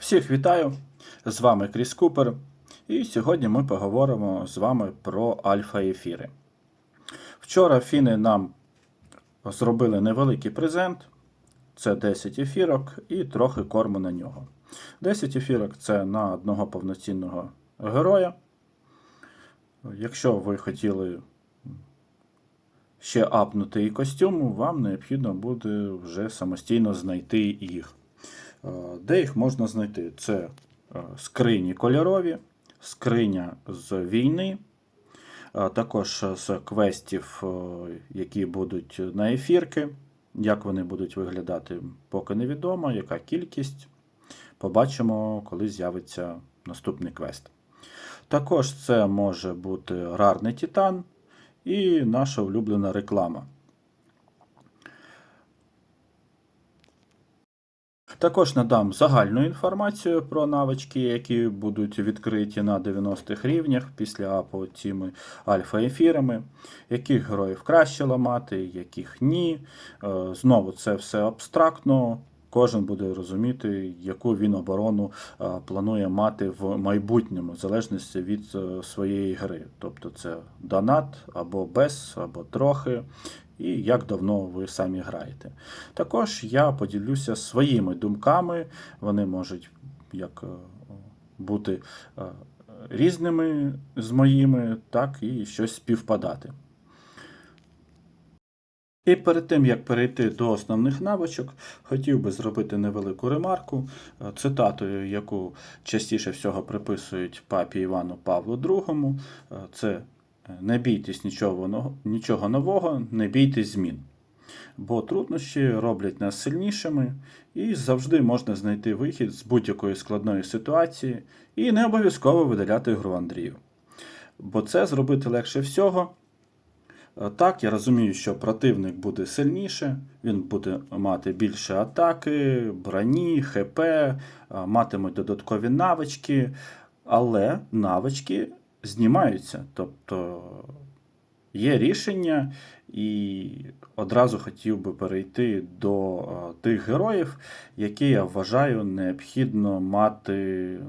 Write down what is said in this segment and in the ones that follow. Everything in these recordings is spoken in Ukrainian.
Всіх вітаю! З вами Кріс Купер. І сьогодні ми поговоримо з вами про альфа-ефіри. Вчора фіни нам зробили невеликий презент. Це 10 ефірок і трохи корму на нього. 10 ефірок це на одного повноцінного героя. Якщо ви хотіли ще апнути і костюму, вам необхідно буде вже самостійно знайти їх. Е, Де їх можна знайти? Це е, скрині кольорові, скриня з війни, також з квестів, е, які будуть на ефірки. Як вони будуть виглядати, поки невідомо, яка кількість. Побачимо, коли з'явиться наступний квест. Також це може бути рарний титан і наша улюблена реклама. Також надам загальну інформацію про навички, які будуть відкриті на 90-х рівнях після апу цими альфа-ефірами, яких героїв краще ламати, яких ні. Е, Знову це все абстрактно. Кожен буде розуміти, яку він оборону е, планує мати в майбутньому, в залежності від е, своєї гри. Тобто це донат або без, або трохи, і як давно ви самі граєте. Також я поділюся своїми думками. Вони можуть як е, бути е, різними з моїми, так і щось співпадати. І перед тим, як перейти до основних навичок, хотів би зробити невелику ремарку, е, цитатою, яку частіше всього приписують папі Івану Павлу II. Це не бійтесь нічого, нічого нового, не бійтесь змін. Бо труднощі роблять нас сильнішими, і завжди можна знайти вихід з будь-якої складної ситуації і не обов'язково видаляти гру Андрію. Бо це зробити легше всього. Е, Так, я розумію, що противник буде сильніше, він буде мати більше атаки, броні, ХП, е, матимуть додаткові навички, але навички знімаються. Тобто є рішення, і одразу хотів би перейти до е, тих героїв, які я вважаю необхідно мати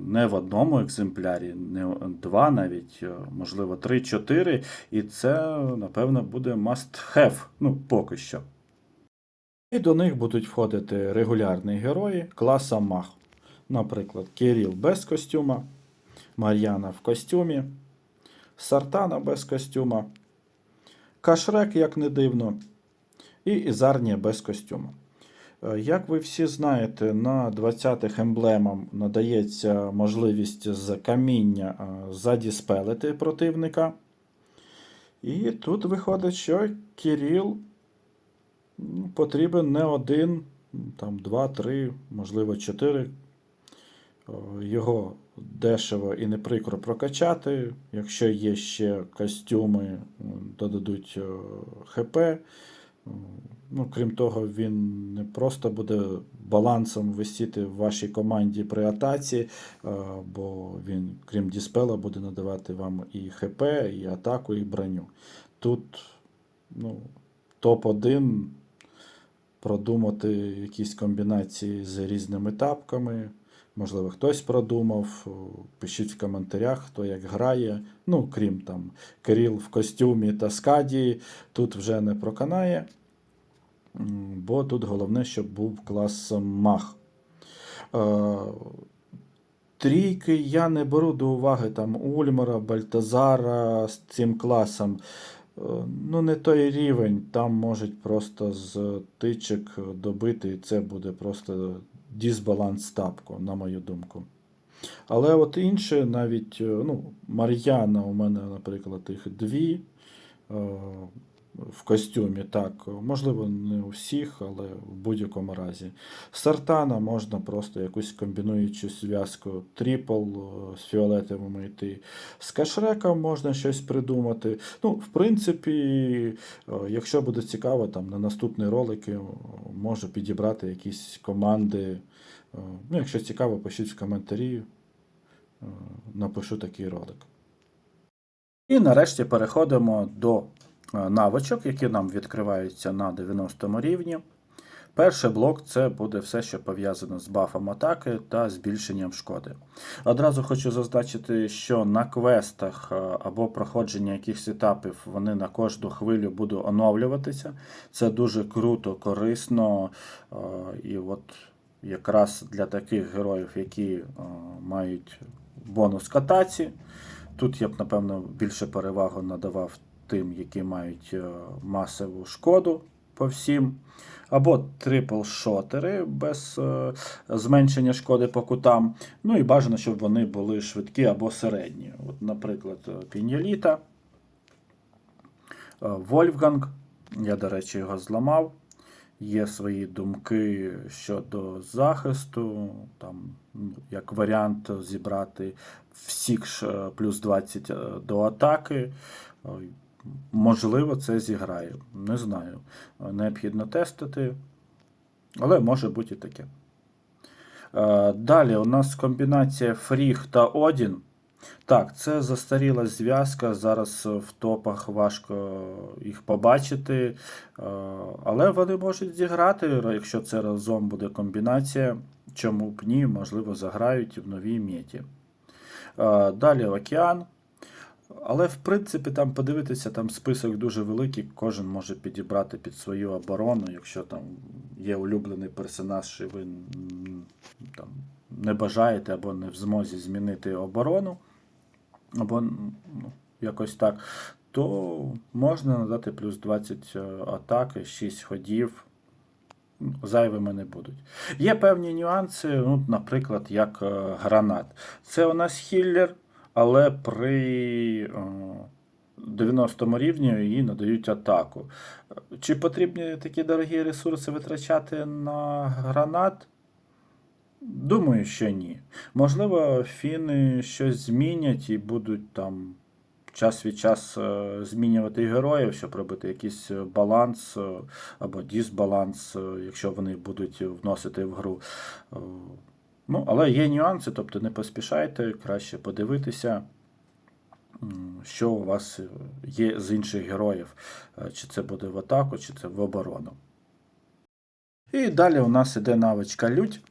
не в одному екземплярі, не два, навіть, е, можливо, три-чотири. І це, напевно, буде must have, ну, поки що. І до них будуть входити регулярні герої класа Мах. Наприклад, Кирил без костюма, Мар'яна в костюмі, Сартана без костюма, Кашрек, як не дивно, і Ізарнія без костюму. Е, Як ви всі знаєте, на 20-х емблемам надається можливість з каміння е, задіспелити противника. І тут виходить, що Кирил ну, потрібен не один, там два, три, можливо, чотири. Його дешево і не прикро прокачати. Якщо є ще костюми, додадуть ХП. Ну, крім того, він не просто буде балансом висіти в вашій команді при атаці, е, бо він, крім діспела, буде надавати вам і ХП, і атаку, і броню. Тут ну, топ-1 продумати якісь комбінації з різними тапками. Можливо, хтось продумав. Пишіть в коментарях, хто як грає. Ну, крім там Кирил в костюмі та скаді, тут вже не проканає. Бо тут головне, щоб був клас мах. Е, Трійки я не беру до уваги там Ульмара, Бальтазара з цим класом. Е, Ну, не той рівень. Там можуть просто з тичок добити, і це буде просто дисбаланс тапку, на мою думку. Але от інше, навіть е, ну, Мар'яна у мене, наприклад, їх дві е, в костюмі, так, можливо, не у всіх, але в будь-якому разі. Сартана можна просто якусь комбінуючу зв'язку трипл е, з фіолетовими йти. З кашрека можна щось придумати. Ну, в принципі, е, якщо буде цікаво, там на наступні ролики е, можу підібрати якісь команди. Ну, якщо цікаво, пишіть в коментарі, напишу такий ролик. І нарешті переходимо до навичок, які нам відкриваються на 90 рівні. Перший блок це буде все, що пов'язано з бафом атаки та збільшенням шкоди. Одразу хочу зазначити, що на квестах е, або проходження якихось етапів вони на кожну хвилю будуть оновлюватися. Це дуже круто, корисно. е, І от якраз для таких героїв, які е, мають бонус катаці, тут я б, напевно, більше перевагу надавав тим, які мають е, масову шкоду по всім. Або трипл-шотери без е, зменшення шкоди по кутам. Ну і бажано, щоб вони були швидкі або середні. От, наприклад, Піньоліта, е, Вольфганг. Я, до речі, його зламав. Є свої думки щодо захисту, там, ну, як варіант зібрати всіх е, плюс 20 е, до атаки. Можливо, це зіграє. Не знаю. Необхідно тестити, але може бути і таке. Е, Далі у нас комбінація Фріг та Одін. Так, це застаріла зв'язка. Зараз в топах важко їх побачити. Е, Але вони можуть зіграти, якщо це разом буде комбінація. Чому б ні, можливо, заграють в новій меті. Е, Далі океан. Але в принципі там подивитися, там список дуже великий, кожен може підібрати під свою оборону, якщо там є улюблений персонаж, і ви там, не бажаєте або не в змозі змінити оборону, або ну, якось так, то можна надати плюс 20 атаки, 6 ходів. Зайвими не будуть. Є певні нюанси, ну, наприклад, як е, гранат. Це у нас хіллер, але при е, 90 рівні їй надають атаку. Чи потрібні такі дорогі ресурси витрачати на гранат? Думаю, що ні. Можливо, фіни щось змінять і будуть там час від часу е, змінювати героїв, щоб робити якийсь баланс е, або дисбаланс, е, якщо вони будуть вносити в гру. Ну, але є нюанси, тобто не поспішайте, краще подивитися, що у вас е, є з інших героїв, Е, чи це буде в атаку, чи це в оборону. І далі у нас іде навичка лють.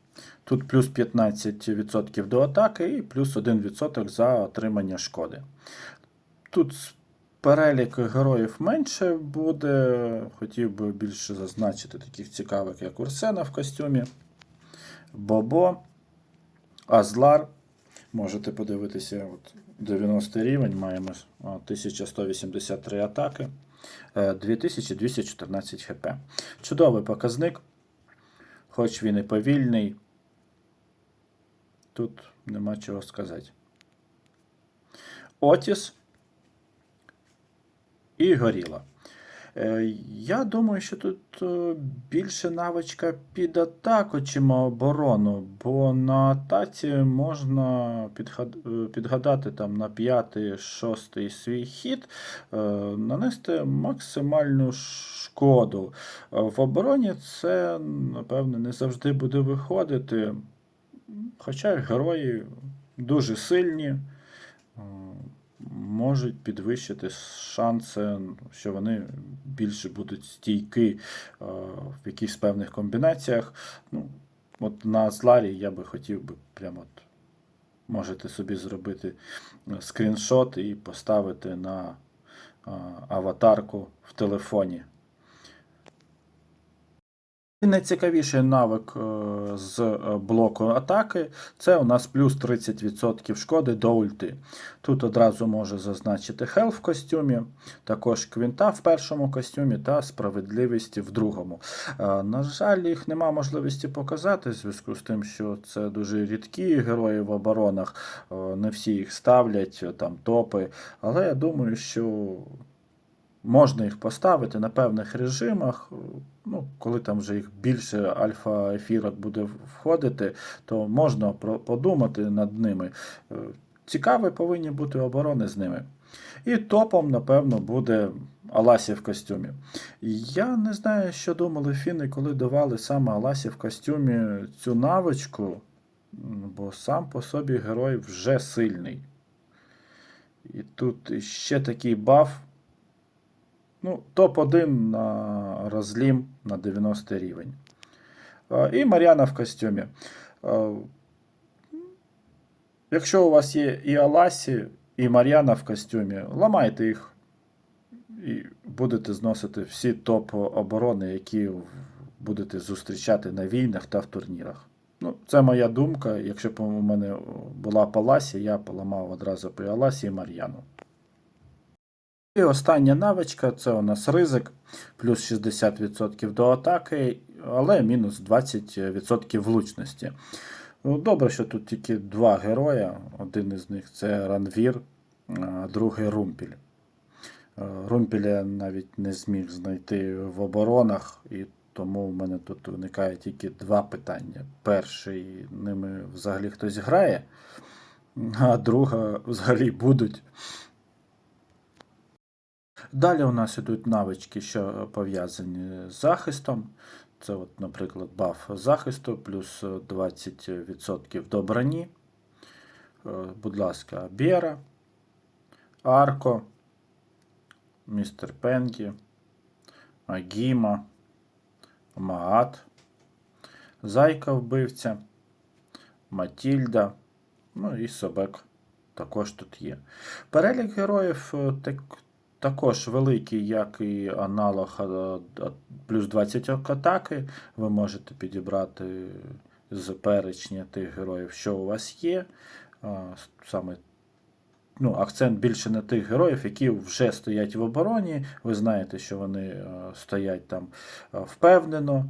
Тут плюс 15% до атаки і плюс 1% за отримання шкоди. Тут перелік героїв менше буде. Хотів би більше зазначити таких цікавих, як Урсена в костюмі, Бобо, Азлар. Можете подивитися, от 90 рівень, маємо 1183 атаки, е, 2214 хп. Чудовий показник, хоч він і повільний. Тут нема чого сказати. Отіс і горіла. Е, Я думаю, що тут е, більше навичка під атаку, чим оборону, бо на атаці можна е, підгадати там на п'ятий, шостий свій хід, нанести максимальну шкоду. В обороні це, напевне, не завжди буде виходити. Хоча герої дуже сильні, можуть підвищити шанси, що вони більше будуть стійкі е, в якихось певних комбінаціях. Ну, от на Зларі я би хотів би прямо от, можете собі зробити е, скріншот і поставити на е, аватарку в телефоні. Найцікавіший навик е, з е, блоку атаки це у нас плюс 30% шкоди до ульти. Тут одразу може зазначити Хел в костюмі, також квінта в першому костюмі та справедливість в другому. Е, На жаль, їх нема можливості показати в зв'язку з тим, що це дуже рідкі герої в оборонах, не всі їх ставлять, там топи. Але я думаю, що Можна їх поставити на певних режимах. Ну, коли там вже їх більше альфа-ефірок буде входити, то можна подумати над ними. Е, Цікаві повинні бути оборони з ними. І топом, напевно, буде Аласі в костюмі. Я не знаю, що думали фіни, коли давали саме Аласі в костюмі цю навичку, бо сам по собі герой вже сильний. І тут ще такий баф. Ну, топ-1 на розлім на 90 рівень. І Мар'яна в костюмі. Якщо у вас є і Аласі, і Мар'яна в костюмі, ламайте їх і будете зносити всі топ оборони, які будете зустрічати на війнах та в турнірах. Ну, це моя думка. Якщо б у мене була Паласі, я поламав одразу по Аласі і Мар'яну. І остання навичка це у нас ризик, плюс 60% до атаки, але мінус 20% влучності. Ну, Добре, що тут тільки два героя. Один із них це Ранвір, а другий Румпіль. Е, Румпіля я навіть не зміг знайти в оборонах, і тому в мене тут виникає тільки два питання. Перший ними взагалі хтось грає, а друга взагалі будуть. Далі у нас ідуть навички, що пов'язані з захистом. Це, от, наприклад, баф захисту плюс 20% до броні. Е, Будь ласка, Бєра, Арко, Містер Пенкі, Агіма, Маат, Зайка вбивця, Матільда, ну і Собек також тут є. Перелік героїв е, так, також великий, як і аналог е, плюс 20 атаки. Ви можете підібрати з перечня тих героїв, що у вас є. Саме ну, акцент більше на тих героїв, які вже стоять в обороні. Ви знаєте, що вони е, стоять там е, впевнено.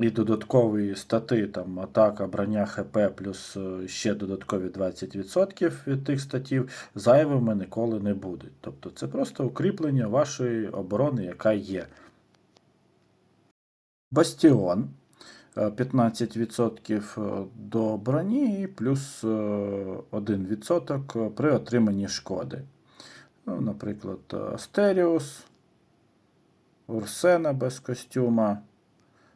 І додаткові стати, там атака, броня ХП, плюс е, ще додаткові 20% від тих статів зайвими ніколи не будуть. Тобто це просто укріплення вашої оборони, яка є. Бастіон. е, 15% до броні і плюс е, 1% при отриманні шкоди. Ну, наприклад, Астеріус, Урсена без костюма.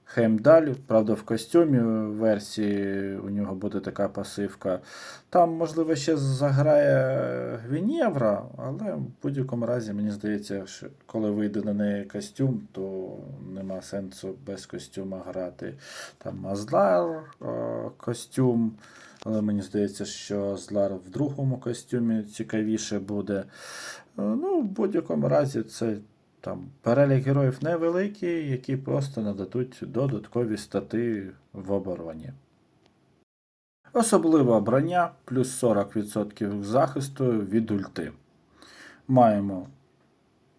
Хеймдаль, правда, в костюмі версії у нього буде така пасивка. Там, можливо, ще заграє Гвінєвра, але в будь-якому разі, мені здається, що коли вийде на неї костюм, то нема сенсу без костюма грати. Там Азлар е, костюм, але мені здається, що Азлар в другому костюмі цікавіше буде. Е, Ну, в будь-якому разі, це там перелік героїв невеликий, які просто нададуть додаткові стати в обороні. Особлива броня плюс 40% захисту від ульти. Маємо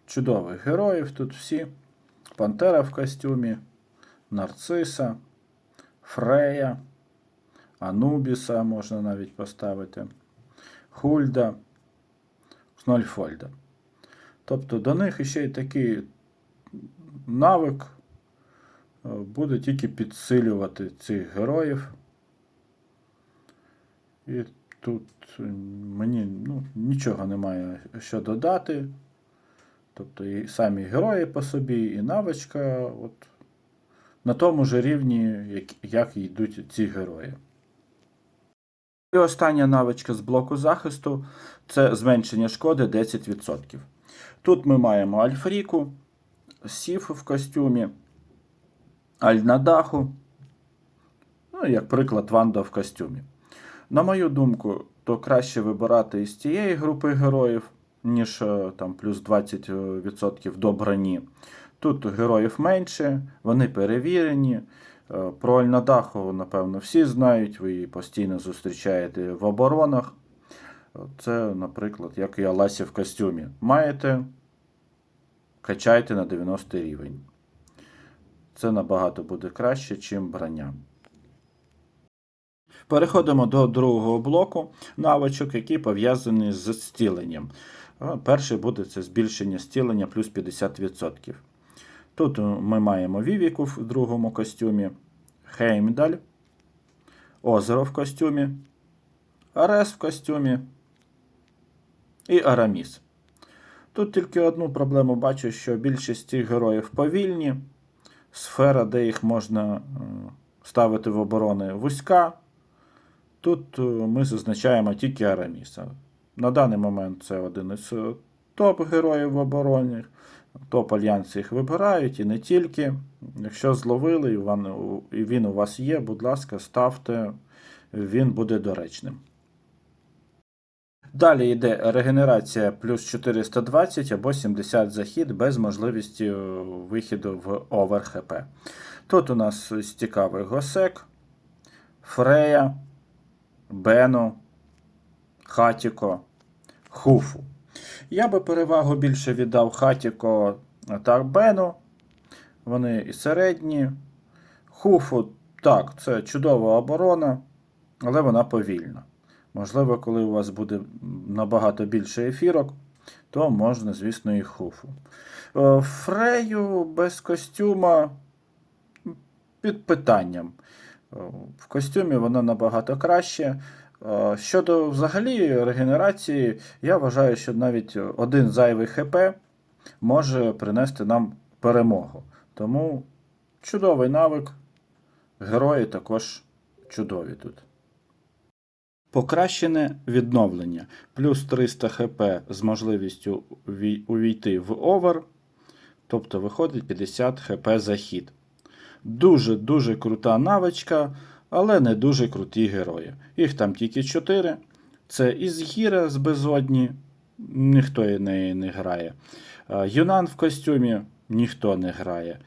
чудових героїв тут всі. Пантера в костюмі, Нарциса, Фрея, Анубіса можна навіть поставити, Хульда, Снольфольда. Тобто до них ще й такий навик е, буде тільки підсилювати цих героїв. І тут мені ну, нічого немає що додати. Тобто і самі герої по собі, і навичка от, на тому ж рівні, як, як йдуть ці герої. І остання навичка з блоку захисту це зменшення шкоди 10%. Тут ми маємо Альфріку, Сіф в костюмі, Аль на даху, ну, як приклад, Ванда в костюмі. На мою думку, то краще вибирати із цієї групи героїв, ніж е, там, плюс 20% до броні. Тут героїв менше, вони перевірені. Е, Про Альнадаху, напевно, всі знають, ви її постійно зустрічаєте в оборонах. Це, наприклад, як і Аласі в костюмі. Маєте, качайте на 90 рівень. Це набагато буде краще, чим броня. Переходимо до другого блоку навичок, які пов'язані з зціленням. Перший буде це збільшення зцілення плюс 50%. Тут ми маємо Вівіку в другому костюмі, Хеймдаль, Озеро в костюмі, Арес в костюмі і Араміс. Тут тільки одну проблему бачу, що більшість цих героїв повільні, сфера, де їх можна ставити в оборони вузька. Тут е, ми зазначаємо тільки Араміса. На даний момент це один із е, топ-героїв в обороні. Топ альянси їх вибирають і не тільки. Якщо зловили і він у вас є, будь ласка, ставте, він буде доречним. Далі йде регенерація плюс 420 або 70 захід без можливості е, вихіду в овер ХП. Тут у нас цікавий Госек, Фрея, Бено, Хатіко, Хуфу. Я би перевагу більше віддав Хатіко та Бену. Вони і середні. Хуфу, так, це чудова оборона, але вона повільна. Можливо, коли у вас буде набагато більше ефірок, то можна, звісно, і хуфу. Е, Фрею без костюма під питанням. Е, В костюмі вона набагато краще. Е, Щодо взагалі регенерації, я вважаю, що навіть один зайвий ХП може принести нам перемогу. Тому чудовий навик. Герої також чудові тут. Покращене відновлення. Плюс 300 хп з можливістю увійти в овер. Тобто виходить 50 хп за хід. Дуже-дуже крута навичка, але не дуже круті герої. Їх там тільки 4. Це Ізгіра з безодні, ніхто неї не грає. Е, Юнан в костюмі ніхто не грає.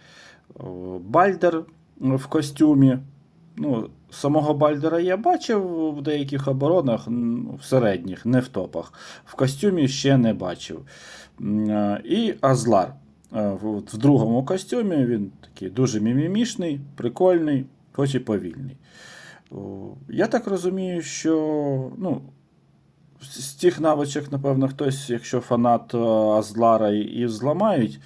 Бальдер в костюмі. Ну, самого Бальдера я бачив в деяких оборонах, в середніх, не в топах. В костюмі ще не бачив. Е, І Азлар. Е, В другому костюмі він такий дуже мімімішний, прикольний, хоч і повільний. Я так розумію, що ну, з цих навичок, напевно, хтось, якщо фанат е, Азлара і зламають.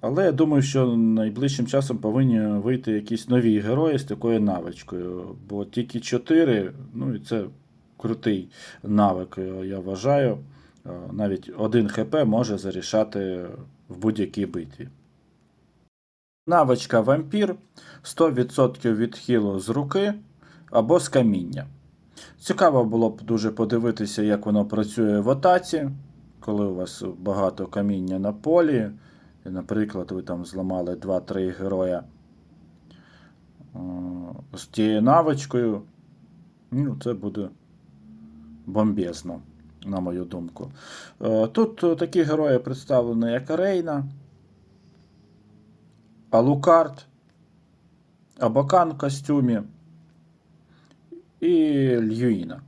Але я думаю, що найближчим часом повинні вийти якісь нові герої з такою навичкою. Бо тільки 4, ну і це крутий навик, е, я вважаю. Е, Навіть один ХП може зарішати в будь-якій битві. Навичка вампір 100% відхилу з руки або з каміння. Цікаво було б дуже подивитися, як воно працює в атаці, коли у вас багато каміння на полі. І, наприклад, ви там зламали 2-3 героя е, з тією навичкою. Ну, це буде бомбезно, на мою думку. Е, Тут е, такі герої представлені, як Рейна, Алукард, Абакан в костюмі і Льюїна.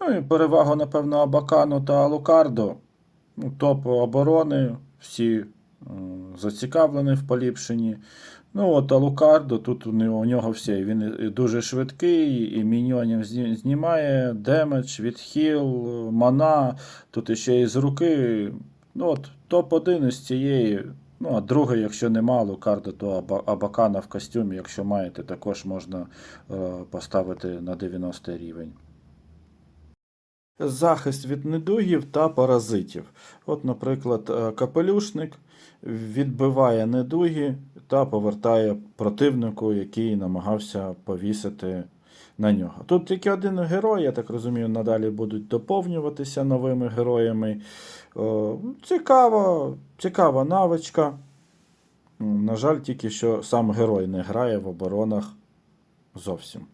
Ну і перевагу, напевно, Абакану та Алукарду. Ну, топ оборони, всі зацікавлені в поліпшенні. Ну, от Алукардо, тут у нього, у нього все. Він дуже швидкий, і міньйонів знімає, демедж, відхил, мана, тут ще і з руки. Ну, от, топ-1 із цієї. Ну, а другий, якщо нема Алукардо, то Аба- Абакана в костюмі, якщо маєте, також можна е, поставити на 90 рівень. Захист від недугів та паразитів. От, наприклад, е, капелюшник відбиває недуги та повертає противнику, який намагався повісити на нього. Тут тільки один герой, я так розумію, надалі будуть доповнюватися новими героями. Цікава, цікава навичка. На жаль, тільки що сам герой не грає в оборонах зовсім.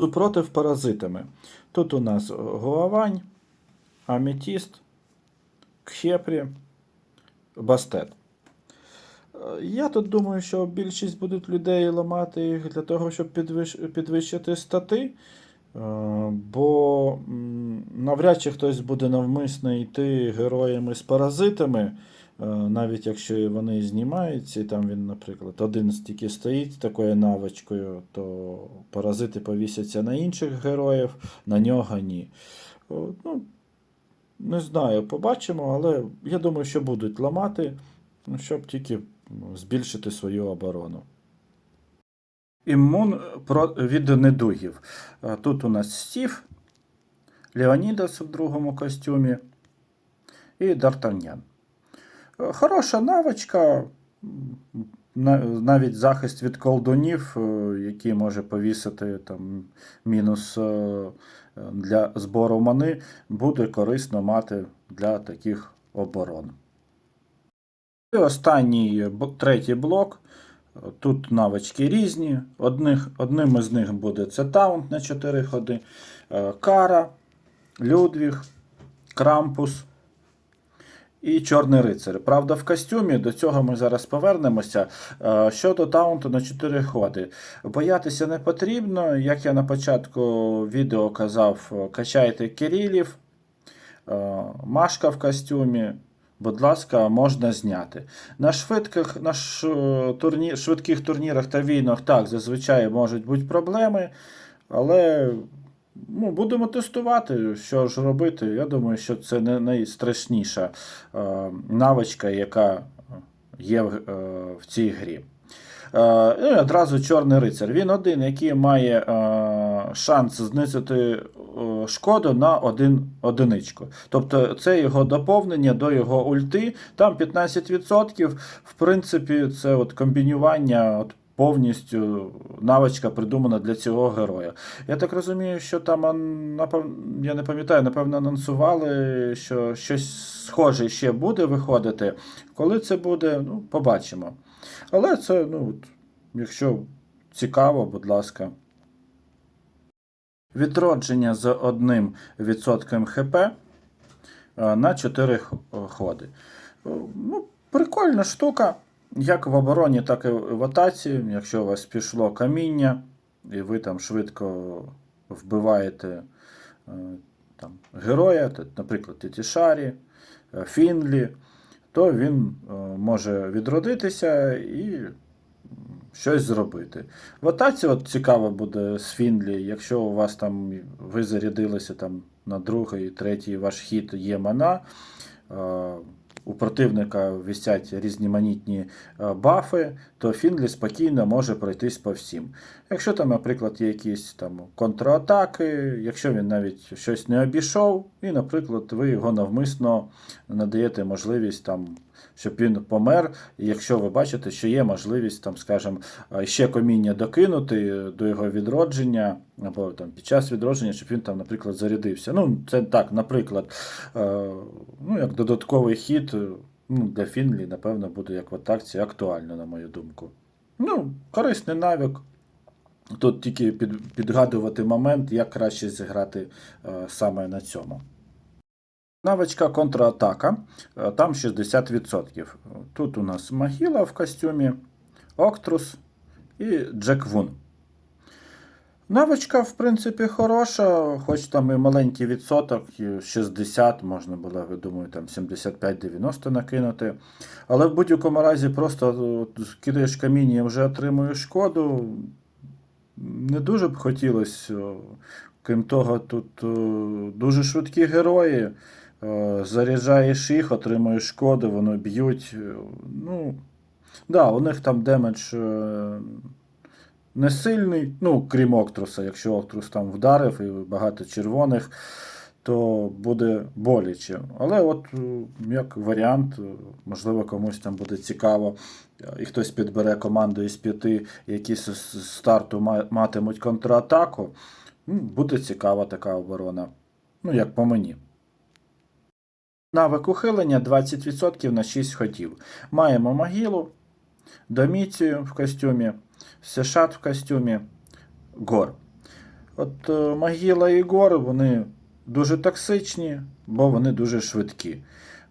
Супротив паразитами. Тут у нас Гуавань, Аметіст, Кхепрі, Бастет. Е, Я тут думаю, що більшість будуть людей ламати їх для того, щоб підвищити стати. Е, Бо навряд чи хтось буде навмисно йти героями з паразитами, е, навіть якщо вони знімаються, і там він, наприклад, один тільки стоїть такою навичкою, то паразити повісяться на інших героїв, на нього ні. Ну, не знаю, побачимо, але я думаю, що будуть ламати, ну, щоб тільки збільшити свою оборону. Іммун про- від недугів. Е, Тут у нас Стів, Леонідас в другому костюмі і Д'Артаньян. Е, Хороша навичка, навіть захист від колдунів, е, який може повісити там, мінус для збору мани, буде корисно мати для таких оборон. І останній третій блок. Тут навички різні. Одних, одним із них буде це таунт на 4 ходи, е, Кара, Людвіг, Крампус і Чорний рицар. Правда, в костюмі до цього ми зараз повернемося. Е, Щодо таунту на 4 ходи. Боятися не потрібно. Як я на початку відео казав, е, качайте Кирилів, Машка в костюмі. Будь ласка, можна зняти. На швидких, на ш- турні, швидких турнірах та війнах так, зазвичай можуть бути проблеми, але ну, будемо тестувати, що ж робити. Я думаю, що це не найстрашніша е, навичка, яка є е, в цій грі. Е, ну, і одразу Чорний рицар. Він один, який має е, шанс знизити е, шкоду на один одиничку. Тобто це його доповнення до його ульти. Там 15%. В принципі, це от комбінювання. От Повністю навичка придумана для цього героя. Я так розумію, що там я не пам'ятаю, напевно, анонсували, що щось схоже ще буде виходити. Коли це буде, ну, побачимо. Але це, ну, от, якщо цікаво, будь ласка. Відродження з одним відсотком ХП е, на 4 ходи. Е, Ну, прикольна штука. Як в обороні, так і в атаці. Якщо у вас пішло каміння, і ви там швидко вбиваєте е, там, героя, наприклад, Тітішарі, е, Фінлі, то він е, може відродитися і щось зробити. В атаці от цікаво буде з Фінлі, якщо у вас там ви зарядилися там на другий, третій ваш хід є мана. У противника висять різноманітні е, бафи, то Фінлі спокійно може пройтись по всім. Якщо там, наприклад, є якісь там контратаки, якщо він навіть щось не обійшов, і, наприклад, ви його навмисно надаєте можливість там, щоб він помер. І якщо ви бачите, що є можливість, там, скажімо, ще коміння докинути до його відродження, або там під час відродження, щоб він там, наприклад, зарядився. Ну, це так, наприклад, е, ну, як додатковий хід е, ну, для Фінлі, напевно, буде як в атакці актуально, на мою думку. Ну, корисний навик. Тут тільки під, підгадувати момент, як краще зіграти е, саме на цьому. Навичка контратака, е, там 60%. Тут у нас Магіла в костюмі, Октрус і Джек Вун. Навичка, в принципі, хороша, хоч там і маленький відсоток, і 60, можна було, я думаю, там 75-90 накинути. Але в будь-якому разі просто от, кидаєш каміння і вже отримуєш шкоду. Не дуже б хотілося. Крім того, тут дуже швидкі герої. Е, Заряджаєш їх, отримуєш шкоду, вони б'ють. е, Ну, да, у них там демедж е, не сильний, ну, крім Октруса. Якщо Октрус там вдарив і багато червоних, то буде боляче. Але от як варіант, можливо, комусь там буде цікаво, і хтось підбере команду із п'яти, які з з старту матимуть контратаку. Буде цікава така оборона. Ну, як по мені. Навик ухилення 20% на 6 ходів. Маємо могилу, доміцію в костюмі, сешат в костюмі, гор. От е, могила і гор вони дуже токсичні, бо вони дуже швидкі.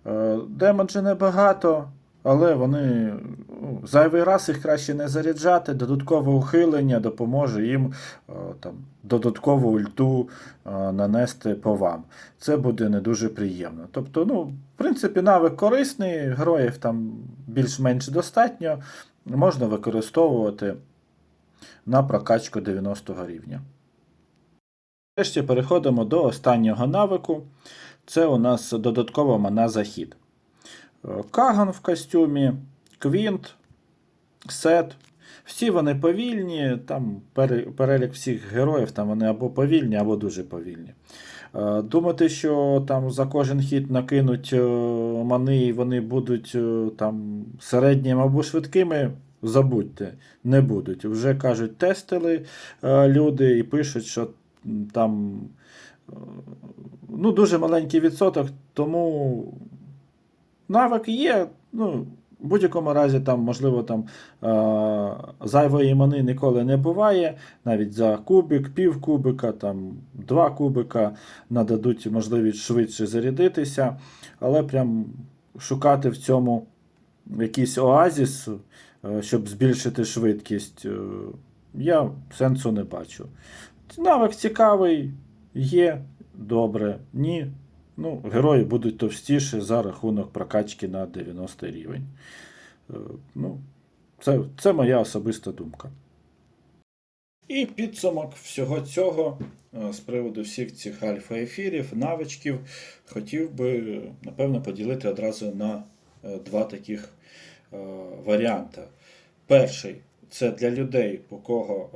Е, Демеджі небагато, але вони ну, зайвий раз їх краще не заряджати. Додаткове ухилення допоможе їм е, там, додаткову ульту е, нанести по вам. Це буде не дуже приємно. Тобто, ну, в принципі, навик корисний, героїв там більш-менш достатньо, можна використовувати на прокачку 90 рівня. Нарешті переходимо до останнього навику. Це у нас додаткова мана захід. Каган в костюмі, Квінт, Сет. Всі вони повільні, там перелік всіх героїв, там вони або повільні, або дуже повільні. Е, Думати, що там за кожен хід накинуть е, мани і вони будуть е, там середніми або швидкими, забудьте, не будуть. Вже кажуть, тестили люди і пишуть, що там ну, дуже маленький відсоток, тому навик є. Ну, В будь-якому разі, там, можливо, там зайвої мани ніколи не буває. Навіть за кубик, пів кубика, там, два кубика нададуть можливість швидше зарядитися. Але прям шукати в цьому якийсь оазіс, е, щоб збільшити швидкість, е, я сенсу не бачу. Навик цікавий, є, добре, ні. Ну, герої будуть товстіші за рахунок прокачки на 90 рівень. Е, Ну, це, це моя особиста думка. І підсумок всього цього е, з приводу всіх цих альфа-ефірів, навичків, хотів би, напевно, поділити одразу на е, два таких варіанти. Перший це для людей, у кого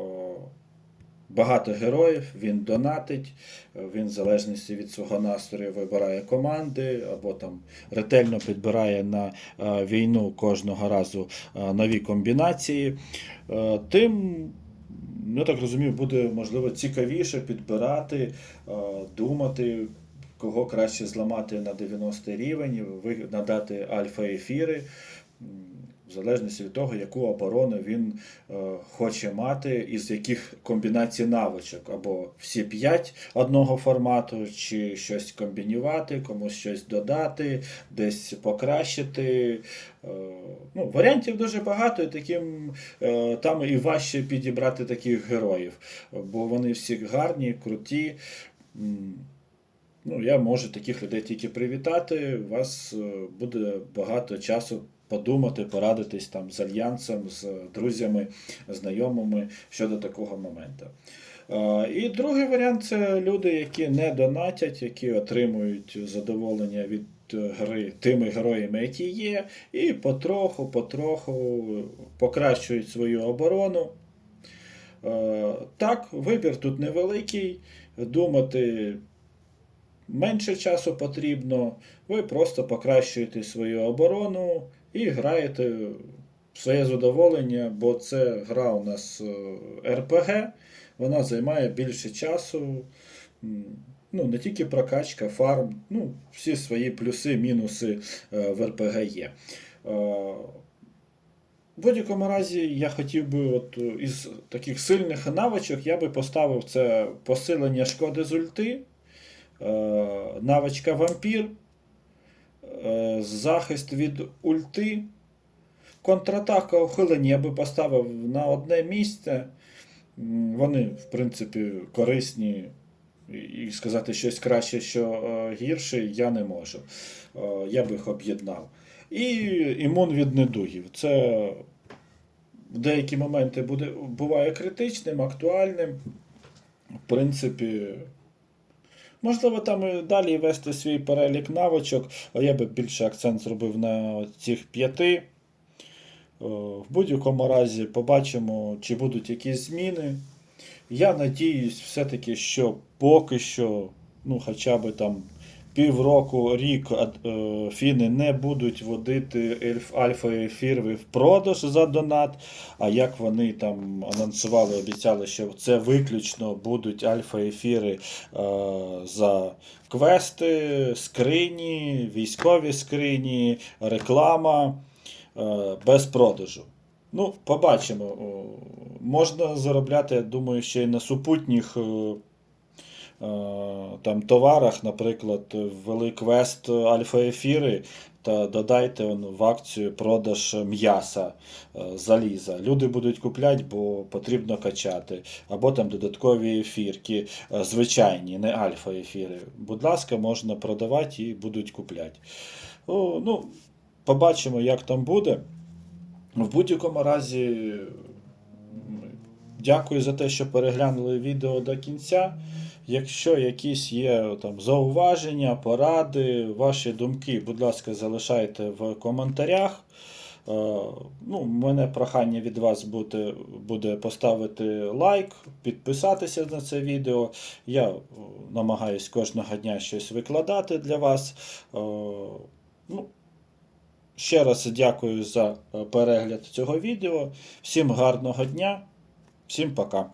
багато героїв, він донатить, він в залежності від свого настрою вибирає команди або там ретельно підбирає на е, війну кожного разу е, нові комбінації. Е, Тим, я так розумію, буде можливо цікавіше підбирати, думати. Кого краще зламати на 90 рівень, надати альфа-ефіри, в залежності від того, яку оборону він е, хоче мати, із яких комбінацій навичок, або всі 5 одного формату, чи щось комбінювати, комусь щось додати, десь покращити. Е, Ну, варіантів дуже багато, і таким е, там і важче підібрати таких героїв, бо вони всі гарні, круті. Ну, я можу таких людей тільки привітати. У вас буде багато часу подумати, порадитись там з альянсом, з друзями, знайомими щодо такого моменту. Е, І другий варіант це люди, які не донатять, які отримують задоволення від гри тими героями, які є, і потроху, потроху покращують свою оборону. Е, Так, вибір тут невеликий. Думати менше часу потрібно, ви просто покращуєте свою оборону і граєте в своє задоволення, бо це гра у нас е, РПГ, вона займає більше часу. Ну, не тільки прокачка, фарм, ну, всі свої плюси, мінуси е, в РПГ є. Е, В будь-якому разі я хотів би, от із таких сильних навичок, я би поставив це посилення шкоди з ульти, навичка вампір, захист від ульти, контратака ухилення я би поставив на одне місце. Вони, в принципі, корисні. І сказати щось краще, що е, гірше, я не можу. Е, я би їх об'єднав. І імун від недугів. Це в деякі моменти буде, буває критичним, актуальним. В принципі, можливо, там і далі вести свій перелік навичок, але я би більше акцент зробив на цих п'яти. В будь-якому разі побачимо, чи будуть якісь зміни. Я надіюсь, все-таки, що поки що, ну, хоча б там півроку, рік е, фіни не будуть водити альфа-ефіри в продаж за донат. А як вони там анонсували, обіцяли, що це виключно будуть альфа-ефіри е, за квести, скрині, військові скрині, реклама е, без продажу. Ну, побачимо. Можна заробляти, я думаю, ще й на супутніх там, товарах, наприклад, ввели квест альфа-ефіри та додайте в акцію продаж м'яса, е, заліза. Люди будуть купляти, бо потрібно качати. Або там додаткові ефірки, е, звичайні, не альфа-ефіри. Будь ласка, можна продавати і будуть купляти. О, ну, побачимо, як там буде. В будь-якому разі, дякую за те, що переглянули відео до кінця. Якщо якісь є там зауваження, поради, ваші думки, будь ласка, залишайте в коментарях. Е, Ну, мене прохання від вас буде, буде поставити лайк, підписатися на це відео. Я е, намагаюсь кожного дня щось викладати для вас. Е, Ну, Ще раз дякую за перегляд цього відео. Всім гарного дня, всім пока.